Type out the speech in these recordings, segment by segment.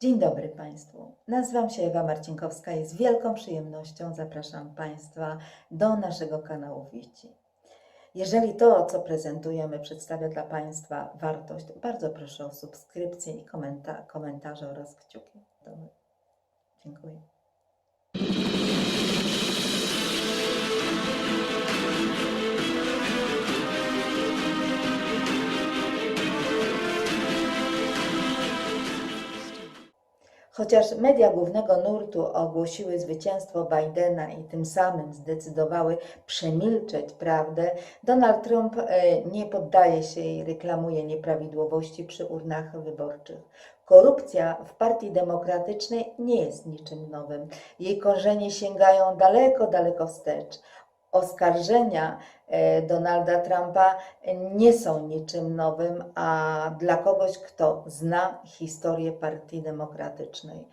Dzień dobry Państwu. Nazywam się Ewa Marcinkowska i z wielką przyjemnością zapraszam Państwa do naszego kanału Wici. Jeżeli to, co prezentujemy, przedstawia dla Państwa wartość, bardzo proszę o subskrypcję i komenta- komentarze oraz kciuki. dole. Dziękuję. Chociaż media głównego nurtu ogłosiły zwycięstwo Bidena i tym samym zdecydowały przemilczeć prawdę, Donald Trump e, nie poddaje się i reklamuje nieprawidłowości przy urnach wyborczych. Korupcja w Partii Demokratycznej nie jest niczym nowym. Jej korzenie sięgają daleko, daleko wstecz. Oskarżenia e, Donalda Trumpa nie są niczym nowym, a dla kogoś, kto zna historię Partii Demokratycznej.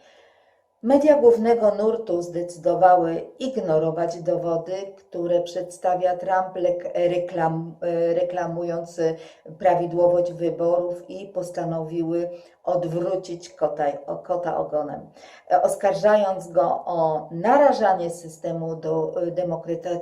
Media głównego nurtu zdecydowały ignorować dowody, które przedstawia Trump, reklam, e, reklamując prawidłowość wyborów i postanowiły odwrócić kota, kota ogonem, e, oskarżając go o narażanie systemu do,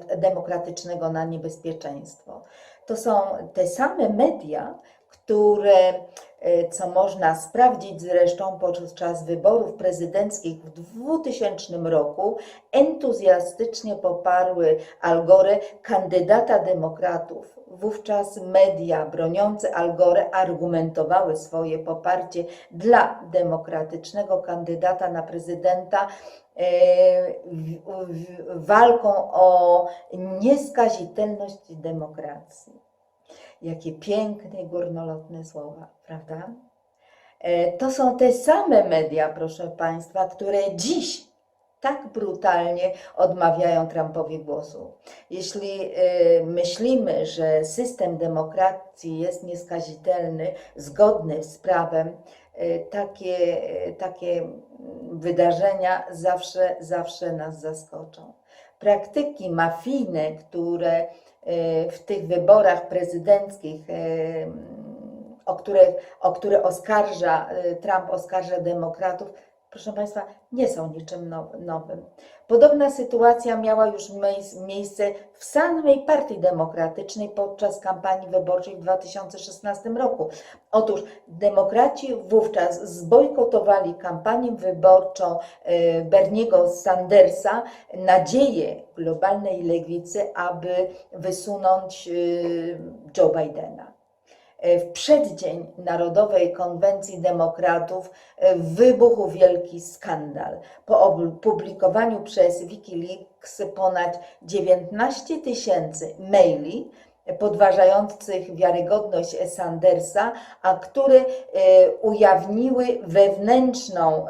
e, demokratycznego na niebezpieczeństwo. To są te same media, które, e, co można sprawdzić zresztą podczas wyborów prezydenckich w 2000 roku, entuzjastycznie poparły Al Gore, kandydata demokratów. Wówczas media broniące Al Gore argumentowały swoje poparcie dla demokratycznego kandydata na prezydenta w- walką o nieskazitelność demokracji. Jakie piękne, górnolotne słowa, prawda? E, To są te same media, proszę Państwa, które dziś tak brutalnie odmawiają Trumpowi głosu. Jeśli e, myślimy, że system demokracji jest nieskazitelny, zgodny z prawem, e, takie, takie wydarzenia zawsze, zawsze nas zaskoczą. Praktyki mafijne, które w tych wyborach prezydenckich, e, o które, o które oskarża, e, Trump oskarża demokratów, proszę Państwa, nie są niczym now- nowym. Podobna sytuacja miała już miejsce w samej Partii Demokratycznej podczas kampanii wyborczej w 2016 roku. Otóż demokraci wówczas zbojkotowali kampanię wyborczą e, Berniego Sandersa, nadzieję globalnej lewicy, aby wysunąć e, Joe Bidena. E, W przeddzień Narodowej Konwencji Demokratów e, wybuchł wielki skandal. Po opublikowaniu przez Wikileaks ponad 19 tysięcy maili podważających wiarygodność Sandersa, a które e, ujawniły wewnętrzną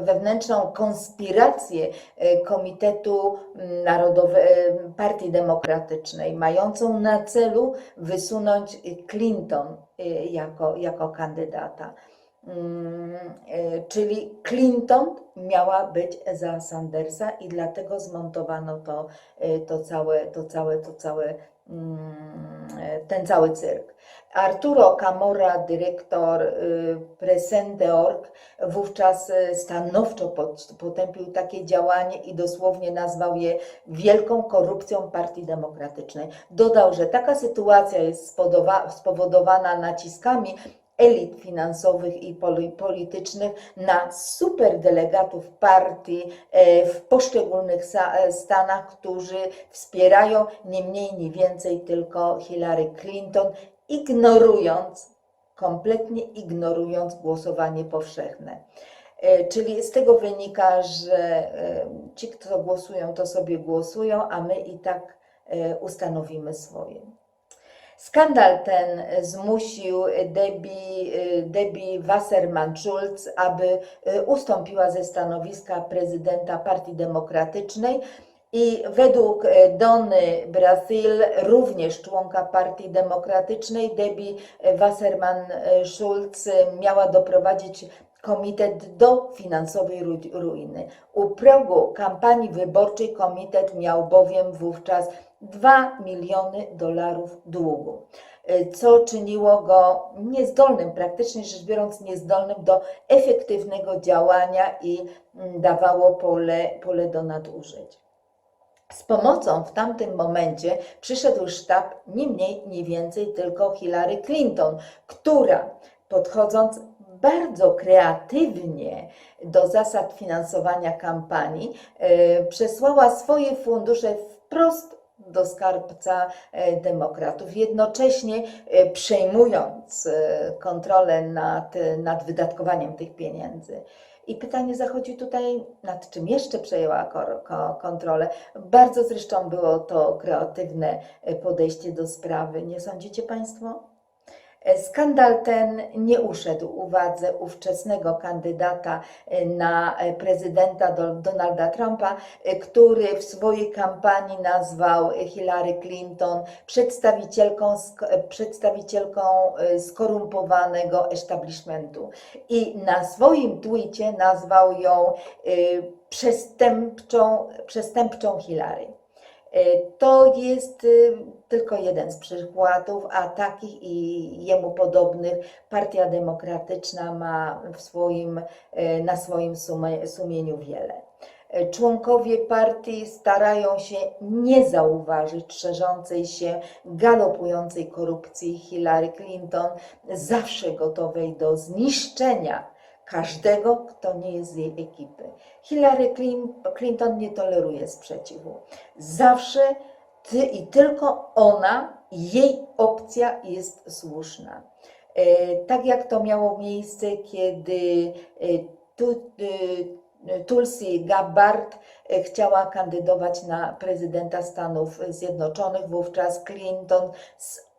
wewnętrzną konspirację e, Komitetu Narodowe, e, Partii Demokratycznej, mającą na celu wysunąć Clinton e, jako, jako kandydata. Mm, e, Czyli Clinton miała być za Sandersa i dlatego zmontowano to, e, to całe, to całe, to całe, mm, ten cały cyrk. Arturo Camorra, dyrektor y, Presente.org, wówczas y, stanowczo pot- potępił takie działanie i dosłownie nazwał je wielką korupcją Partii Demokratycznej. Dodał, że taka sytuacja jest spowodowana naciskami elit finansowych i poli- politycznych na superdelegatów partii e, w poszczególnych e, stanach, którzy wspierają nie mniej, nie więcej tylko Hillary Clinton, ignorując, kompletnie ignorując głosowanie powszechne. E, Czyli z tego wynika, że ci, kto głosują, to sobie głosują, a my i tak ustanowimy swoje. Skandal ten zmusił Debbie, Debbie Wasserman-Schulz, aby e, ustąpiła ze stanowiska prezydenta Partii Demokratycznej i według e, Dony Brazil, również członka Partii Demokratycznej, Debbie Wasserman-Schulz miała doprowadzić komitet do finansowej ru- ruiny. U progu kampanii wyborczej komitet miał bowiem wówczas 2 miliony dolarów długu. y, co czyniło go niezdolnym, praktycznie rzecz biorąc, niezdolnym do efektywnego działania i mm, dawało pole, pole do nadużyć. Z pomocą w tamtym momencie przyszedł sztab nie mniej, nie więcej, tylko Hillary Clinton, która podchodząc bardzo kreatywnie do zasad finansowania kampanii, e, przesłała swoje fundusze wprost do skarbca e, demokratów, jednocześnie e, przejmując kontrolę nad, nad wydatkowaniem tych pieniędzy. I pytanie zachodzi tutaj, nad czym jeszcze przejęła kontrolę. Bardzo zresztą było to kreatywne podejście do sprawy, nie sądzicie Państwo? Skandal ten nie uszedł uwadze ówczesnego kandydata e, na e, prezydenta Do- Donalda Trumpa, e, który w swojej kampanii nazwał Hillary Clinton przedstawicielką, przedstawicielką skorumpowanego establishmentu i na swoim twicie nazwał ją przestępczą, przestępczą Hillary. E, To jest y, tylko jeden z przykładów, a takich i jemu podobnych Partia Demokratyczna ma w swoim, e, na swoim sumie- sumieniu wiele. E, Członkowie partii starają się nie zauważyć szerzącej się, galopującej korupcji Hillary Clinton, zawsze gotowej do zniszczenia każdego, kto nie jest z jej ekipy. Hillary Clin- Clinton nie toleruje sprzeciwu. Zawsze ty i tylko ona, jej opcja jest słuszna. E, Tak jak to miało miejsce, kiedy e, e, Tulsi Gabbard chciała kandydować na prezydenta Stanów Zjednoczonych, wówczas Clinton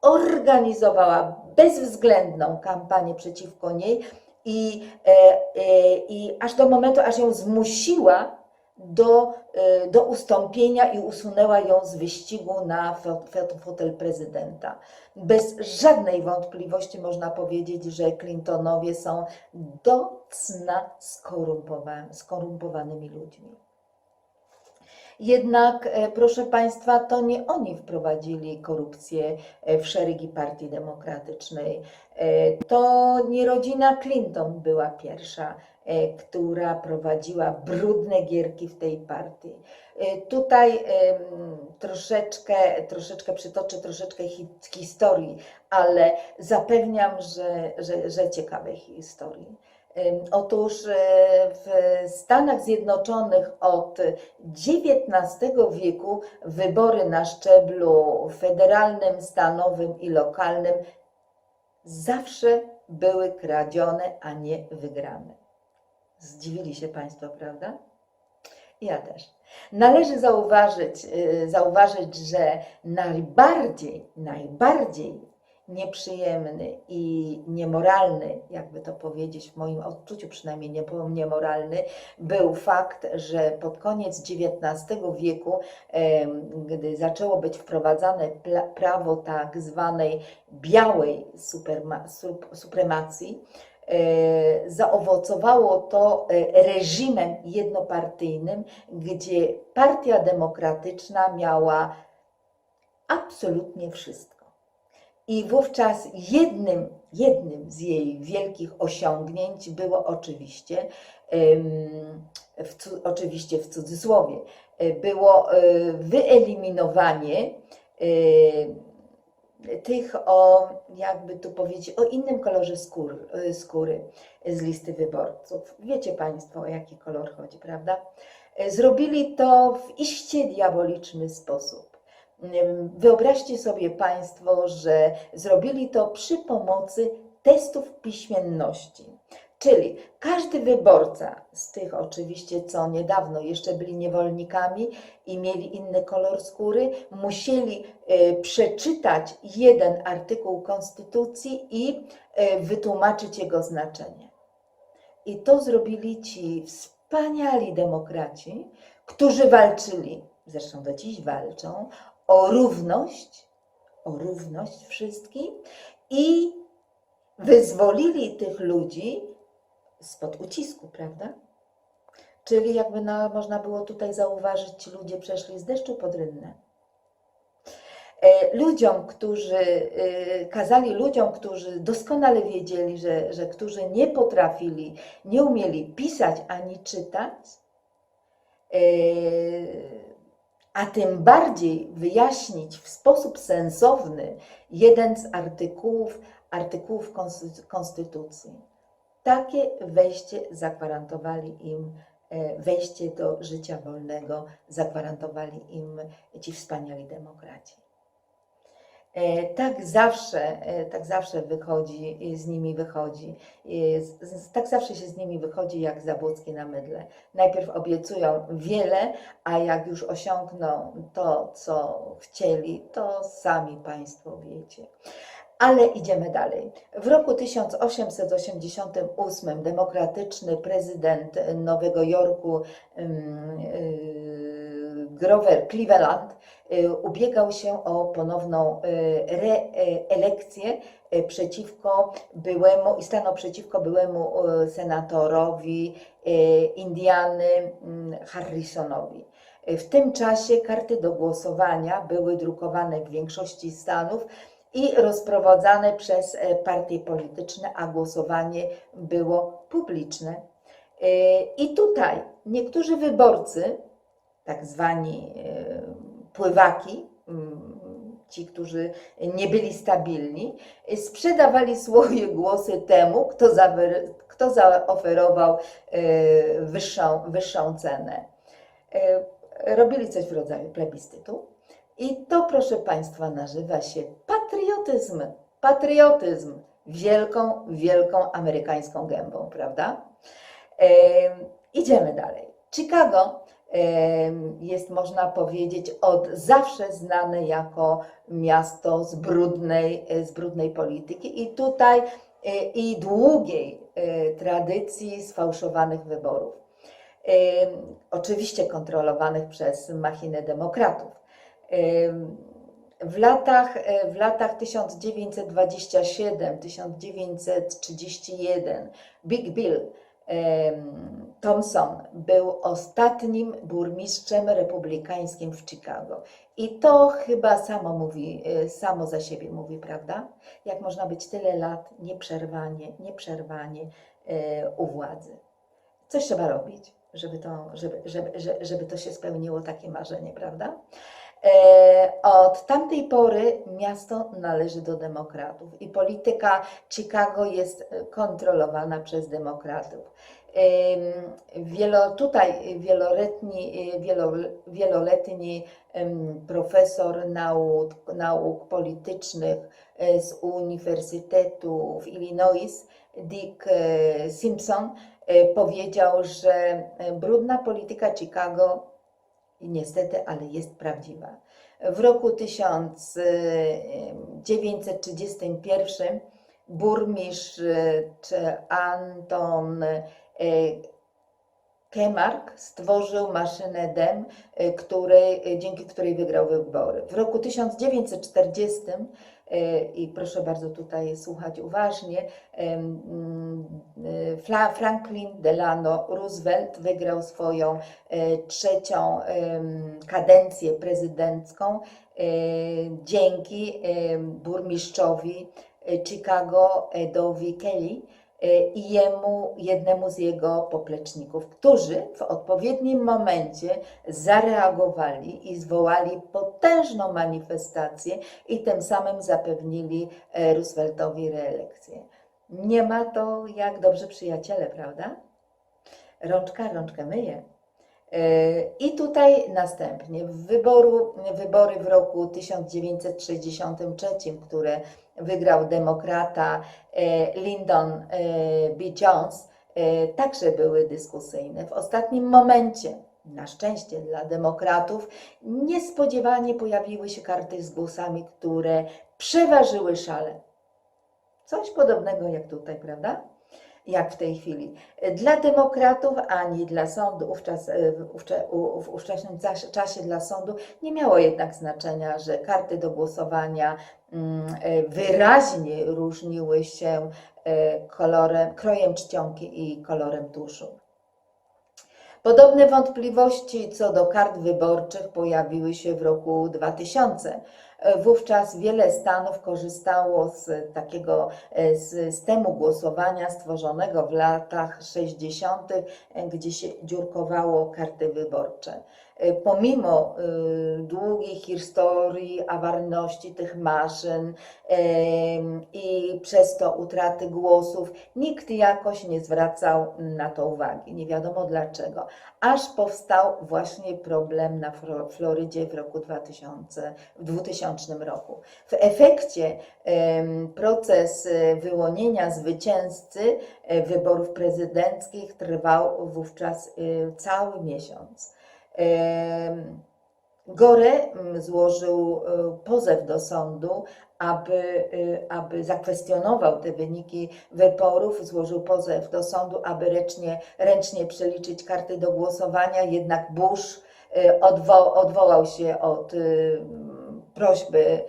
zorganizowała bezwzględną kampanię przeciwko niej i, e, e, i aż do momentu, aż ją zmusiła do, e, do ustąpienia i usunęła ją z wyścigu na fo- fo- fotel prezydenta. Bez żadnej wątpliwości można powiedzieć, że Clintonowie są do cna skorumpowa- skorumpowanymi ludźmi. Jednak, e, proszę Państwa, to nie oni wprowadzili korupcję e, w szeregi Partii Demokratycznej. E, To nie rodzina Clinton była pierwsza, która prowadziła brudne gierki w tej partii. Tutaj troszeczkę, troszeczkę przytoczę troszeczkę hi- historii, ale zapewniam, że, że, że ciekawej historii. Otóż e, w Stanach Zjednoczonych od XIX wieku wybory na szczeblu federalnym, stanowym i lokalnym zawsze były kradzione, a nie wygrane. Zdziwili się Państwo, prawda? Ja też. Należy zauważyć, y, zauważyć, że najbardziej, najbardziej nieprzyjemny i niemoralny, jakby to powiedzieć, w moim odczuciu przynajmniej nie- niemoralny, był fakt, że pod koniec XIX wieku, gdy zaczęło być wprowadzane prawo tak zwanej białej supremacji, e, zaowocowało to e, reżimem jednopartyjnym, gdzie Partia Demokratyczna miała absolutnie wszystko. I wówczas jednym, jednym z jej wielkich osiągnięć było oczywiście, w, oczywiście w cudzysłowie, e, było e, wyeliminowanie e, tych o, jakby tu powiedzieć, o innym kolorze skóry, skóry z listy wyborców. Wiecie Państwo, o jaki kolor chodzi, prawda? Zrobili to w iście diaboliczny sposób. Wyobraźcie sobie Państwo, że zrobili to przy pomocy testów piśmienności. Czyli każdy wyborca z tych oczywiście, co niedawno jeszcze byli niewolnikami i mieli inny kolor skóry, musieli e, przeczytać jeden artykuł Konstytucji i e, wytłumaczyć jego znaczenie. I to zrobili ci wspaniali demokraci, którzy walczyli, zresztą do dziś walczą, o równość, o równość wszystkim i wyzwolili tych ludzi spod ucisku, prawda? Czyli jakby na, można było tutaj zauważyć, ci ludzie przeszli z deszczu pod rynnę. E, Ludziom, którzy e, kazali ludziom, którzy doskonale wiedzieli, że, że którzy nie potrafili, nie umieli pisać ani czytać, e, a tym bardziej wyjaśnić w sposób sensowny jeden z artykułów, artykułów Konsty- Konstytucji. Takie wejście zagwarantowali im, e, wejście do życia wolnego zagwarantowali im ci wspaniali demokraci. E, Tak zawsze, e, tak zawsze wychodzi, z nimi wychodzi, e, tak zawsze się z nimi wychodzi jak Zabłocki na mydle. Najpierw obiecują wiele, a jak już osiągną to, co chcieli, to sami Państwo wiecie. Ale idziemy dalej. W roku 1888 demokratyczny prezydent Nowego Jorku ym, yy, Grover Cleveland yy, ubiegał się o ponowną yy, reelekcję yy, przeciwko byłemu i stanął przeciwko byłemu senatorowi Indiany mm, Harrisonowi. W tym czasie karty do głosowania były drukowane w większości stanów i rozprowadzane przez e, partie polityczne, a głosowanie było publiczne. I tutaj niektórzy wyborcy, tak zwani e, pływaki, mm, ci, którzy nie byli stabilni, e, sprzedawali swoje głosy temu, kto, zawer- kto zaoferował e, wyższą, wyższą cenę. Robili coś w rodzaju plebiscytu. I to, proszę Państwa, nazywa się patriotyzm. Patriotyzm wielką, wielką amerykańską gębą, prawda? Em, idziemy dalej. Chicago jest, można powiedzieć, od zawsze znane jako miasto z brudnej, e, z brudnej polityki i tutaj e, i długiej e, tradycji sfałszowanych wyborów. Oczywiście kontrolowanych przez machinę demokratów. Em, W latach, w latach 1927-1931 Big Bill Thompson był ostatnim burmistrzem republikańskim w Chicago. I to chyba samo mówi, e, samo za siebie mówi, prawda? Jak można być tyle lat nieprzerwanie, nieprzerwanie e, u władzy. Coś trzeba robić, żeby to, żeby, żeby, żeby, to się spełniło, takie marzenie, prawda? E, Od tamtej pory miasto należy do demokratów i polityka Chicago jest e, kontrolowana przez demokratów. Wielo, tutaj wieloletni, wielo, wieloletni profesor nauk, nauk politycznych e, z Uniwersytetu w Illinois, Dick e, Simpson, e, powiedział, że brudna polityka Chicago niestety, ale jest prawdziwa. W roku 1931 burmistrz Anton Kemark stworzył maszynę DEM, e, której, e, dzięki której wygrał wybory. W roku 1940 e, i proszę bardzo tutaj słuchać uważnie, mm, e, Fra- Franklin Delano Roosevelt wygrał swoją e, trzecią kadencję prezydencką e, dzięki burmistrzowi e, Chicago Edowi Kelly e, i jemu, jednemu z jego popleczników, którzy w odpowiednim momencie zareagowali i zwołali potężną manifestację i tym samym zapewnili e, Rooseveltowi reelekcję. Nie ma to jak dobrzy przyjaciele, prawda? Rączka rączkę myje. E, I tutaj następnie wyboru, wybory w roku 1963, które wygrał demokrata e, Lyndon e, B. Jones, e, także były dyskusyjne. W ostatnim momencie, na szczęście dla demokratów, niespodziewanie pojawiły się karty z głosami, które przeważyły szale. Coś podobnego jak tutaj, prawda? Jak w tej chwili. Dla demokratów ani dla sądu, wówczas, e, w, ówczesnym czasie- czasie dla sądu, nie miało jednak znaczenia, że karty do głosowania mm, e, wyraźnie różniły się e, kolorem, krojem czcionki i kolorem tuszu. Podobne wątpliwości co do kart wyborczych pojawiły się w roku 2000. Wówczas wiele stanów korzystało z takiego e, systemu głosowania stworzonego w latach 60., e, gdzie się dziurkowało karty wyborcze. E, Pomimo długiej historii awaryjności tych maszyn i przez to utraty głosów, nikt jakoś nie zwracał na to uwagi. Nie wiadomo dlaczego. Aż powstał właśnie problem na Florydzie w roku 2000, w 2000 roku. W efekcie proces e, wyłonienia zwycięzcy e, wyborów prezydenckich trwał wówczas e, cały miesiąc. Gore złożył pozew do sądu, aby, aby zakwestionował te wyniki wyborów, złożył pozew do sądu, aby ręcznie, ręcznie przeliczyć karty do głosowania, jednak Bush odwo, odwołał się od prośby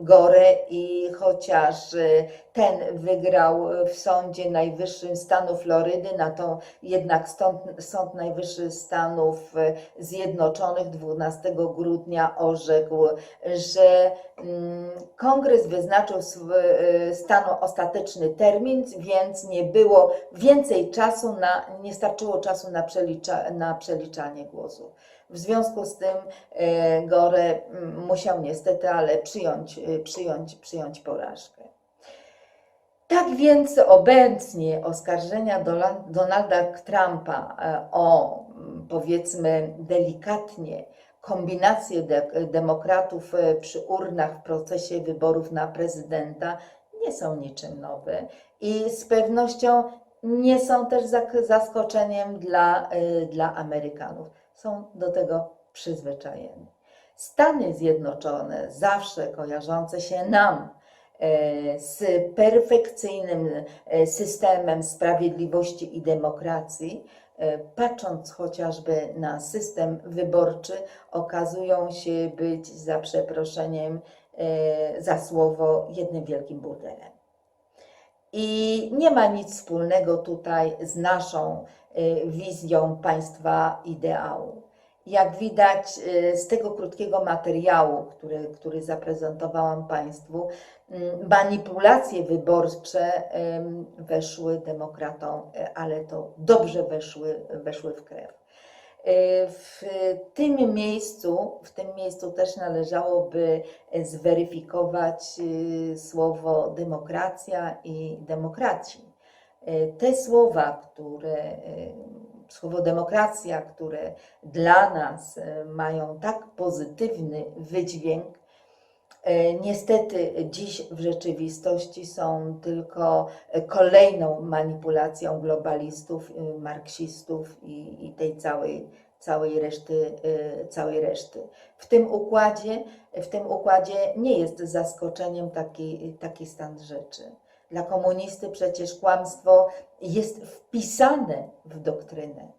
Gore i chociaż e, ten wygrał w Sądzie Najwyższym stanu Florydy, na to jednak stąd, Sąd Najwyższy Stanów e, Zjednoczonych 12 grudnia orzekł, że mm, Kongres wyznaczył e, stanu ostateczny termin, więc nie było więcej czasu na, nie starczyło czasu na, przelicza, na przeliczanie głosów. W związku z tym e, Gore mm, musiał niestety, ale przyjąć, e, przyjąć, przyjąć porażkę. Tak więc obecnie oskarżenia Donalda Trumpa e, o mm, powiedzmy delikatnie kombinację de- demokratów przy urnach w procesie wyborów na prezydenta nie są niczym nowe i z pewnością nie są też zaskoczeniem dla, dla Amerykanów. Są do tego przyzwyczajeni. Stany Zjednoczone, zawsze kojarzące się nam e, z perfekcyjnym e, systemem sprawiedliwości i demokracji, e, patrząc chociażby na system wyborczy, okazują się być, za przeproszeniem za słowo, jednym wielkim burdelem. I nie ma nic wspólnego tutaj z naszą y, wizją państwa ideału. Jak widać y, z tego krótkiego materiału, który, który zaprezentowałam Państwu, mm, manipulacje wyborcze weszły demokratom, y, ale to dobrze weszły, weszły w krew. W tym miejscu, w tym miejscu też należałoby zweryfikować y, słowo demokracja i demokraci. Y, Te słowa, które, y, słowo demokracja, które dla nas mają tak pozytywny wydźwięk, niestety dziś w rzeczywistości są tylko kolejną manipulacją globalistów, y, marksistów i, i tej całej, całej, reszty, y, całej reszty. W tym układzie, w tym układzie nie jest zaskoczeniem taki, taki stan rzeczy. Dla komunisty przecież kłamstwo jest wpisane w doktrynę.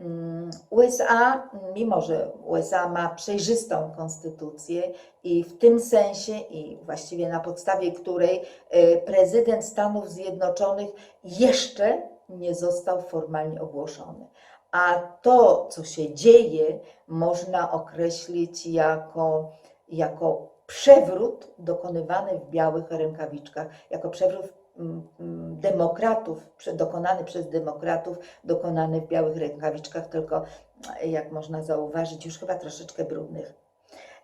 Mm, USA, mimo że USA ma przejrzystą konstytucję i w tym sensie, i właściwie na podstawie której e, prezydent Stanów Zjednoczonych jeszcze nie został formalnie ogłoszony. A to, co się dzieje, można określić jako, jako przewrót dokonywany w białych rękawiczkach, jako przewrót demokratów, prze- dokonany przez demokratów, dokonany w białych rękawiczkach, tylko jak można zauważyć, już chyba troszeczkę brudnych.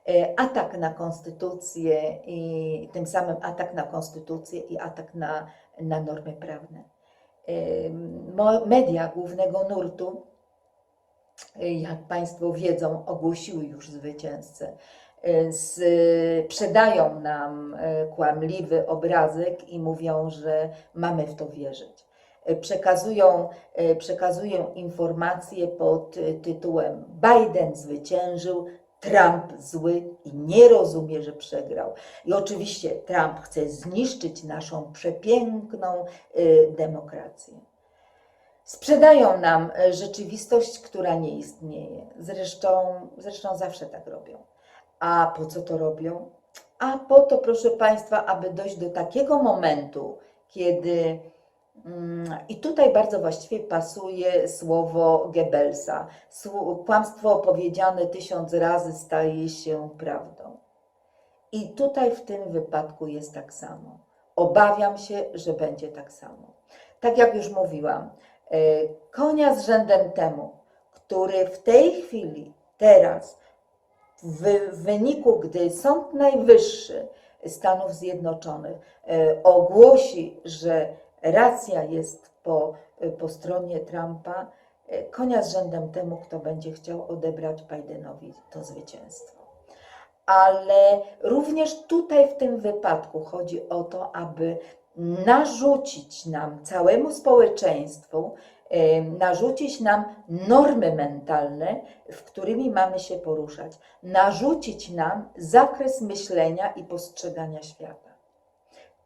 E, Atak na konstytucję i tym samym atak na konstytucję i atak na, na normy prawne. E, Media głównego nurtu, e, jak Państwo wiedzą, ogłosiły już zwycięzcę. Sprzedają nam e, kłamliwy obrazek i mówią, że mamy w to wierzyć. Przekazują, przekazują informacje pod tytułem Biden zwyciężył, Trump zły i nie rozumie, że przegrał. I oczywiście Trump chce zniszczyć naszą przepiękną y, demokrację. Sprzedają nam rzeczywistość, która nie istnieje. Zresztą, zresztą zawsze tak robią. A po co to robią? A po to, proszę Państwa, aby dojść do takiego momentu, kiedy Mm, I tutaj bardzo właściwie pasuje słowo Goebbelsa. Kłamstwo opowiedziane tysiąc razy staje się prawdą. I tutaj w tym wypadku jest tak samo. Obawiam się, że będzie tak samo. Tak jak już mówiłam, e, konia z rzędem temu, który w tej chwili, teraz, w wyniku, gdy Sąd Najwyższy Stanów Zjednoczonych e, ogłosi, że racja jest po, po stronie Trumpa, e, konia z rzędem temu, kto będzie chciał odebrać Bidenowi to zwycięstwo. Ale również tutaj w tym wypadku chodzi o to, aby narzucić nam, całemu społeczeństwu, e, narzucić nam normy mentalne, w którymi mamy się poruszać, narzucić nam zakres myślenia i postrzegania świata.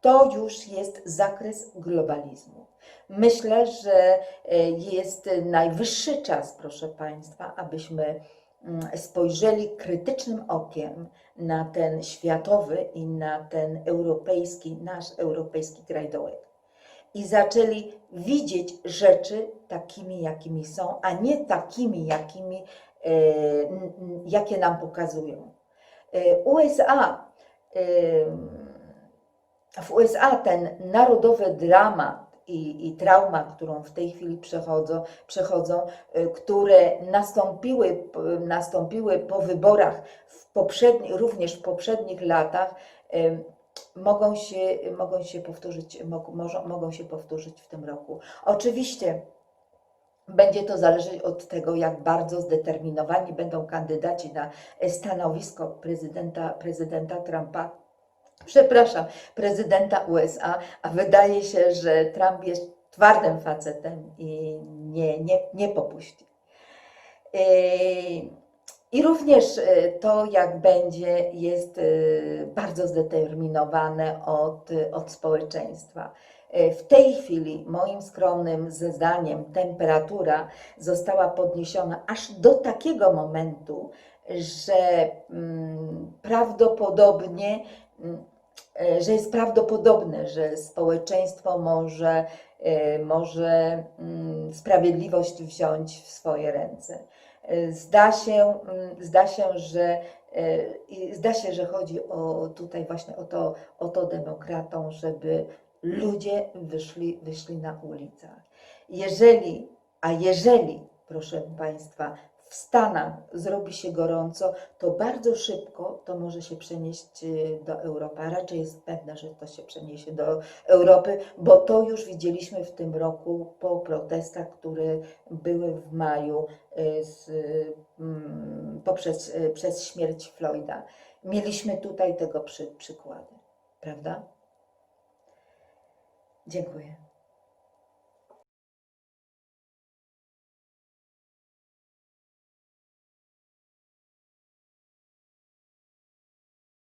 To już jest zakres globalizmu. Myślę, że e, jest najwyższy czas, proszę Państwa, abyśmy mm, spojrzeli krytycznym okiem na ten światowy i na ten europejski, nasz europejski kraj dołek. I zaczęli widzieć rzeczy takimi, jakimi są, a nie takimi, jakimi, e, jakie nam pokazują. E, USA, em, w USA ten narodowy dramat i, i trauma, którą w tej chwili przechodzą, przechodzą które nastąpiły, nastąpiły po wyborach w poprzedni, również w poprzednich latach, mogą się, mogą się powtórzyć, mog, może, mogą się powtórzyć w tym roku. Oczywiście będzie to zależeć od tego, jak bardzo zdeterminowani będą kandydaci na stanowisko prezydenta, prezydenta Trumpa. Przepraszam, prezydenta USA, a wydaje się, że Trump jest twardym facetem i nie, nie, nie popuści. Yy, I również e, to, jak będzie, jest e, bardzo zdeterminowane od, od społeczeństwa. W tej chwili, moim skromnym zdaniem, temperatura została podniesiona aż do takiego momentu, że mm, prawdopodobnie, mm, że jest prawdopodobne, że społeczeństwo może, może mm, sprawiedliwość wziąć w swoje ręce. Zda się, mm, zda się, że e, zda się, że chodzi o tutaj właśnie o to, o to demokratom, żeby ludzie wyszli, wyszli na ulicach. Jeżeli, a jeżeli, proszę Państwa, w Stanach zrobi się gorąco, to bardzo szybko to może się przenieść e, do Europy. A raczej jest pewne, że to się przeniesie do Europy, bo to już widzieliśmy w tym roku po protestach, które były w maju e, z, mm, poprzez e, przez śmierć Floyda. Mieliśmy tutaj tego przy, przykłady, prawda? Dziękuję.